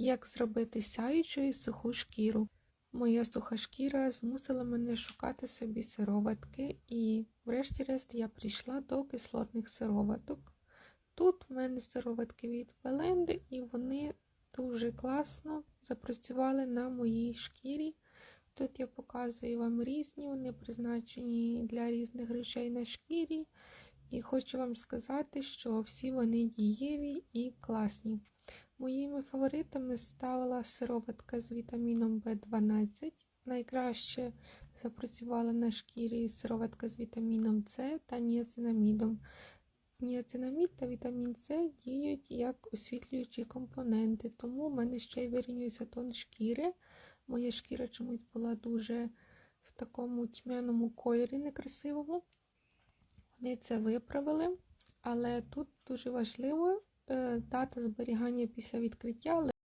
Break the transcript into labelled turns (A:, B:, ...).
A: Як зробити сяючу і суху шкіру? Моя суха шкіра змусила мене шукати собі сироватки, і, врешті-решт, я прийшла до кислотних сироваток. Тут в мене сироватки від Беленди, і вони дуже класно запрацювали на моїй шкірі. Тут я показую вам різні, вони призначені для різних речей на шкірі. І хочу вам сказати, що всі вони дієві і класні. Моїми фаворитами ставила сироватка з вітаміном В12. Найкраще запрацювала на шкірі сироватка з вітаміном С та ніацинамідом. Ніацинамід та вітамін С діють як освітлюючі компоненти, тому в мене ще й вирівнюється тон шкіри. Моя шкіра чомусь була дуже в такому тьмяному кольорі некрасивому. Вони це виправили, але тут дуже важливо е, дата зберігання після відкриття.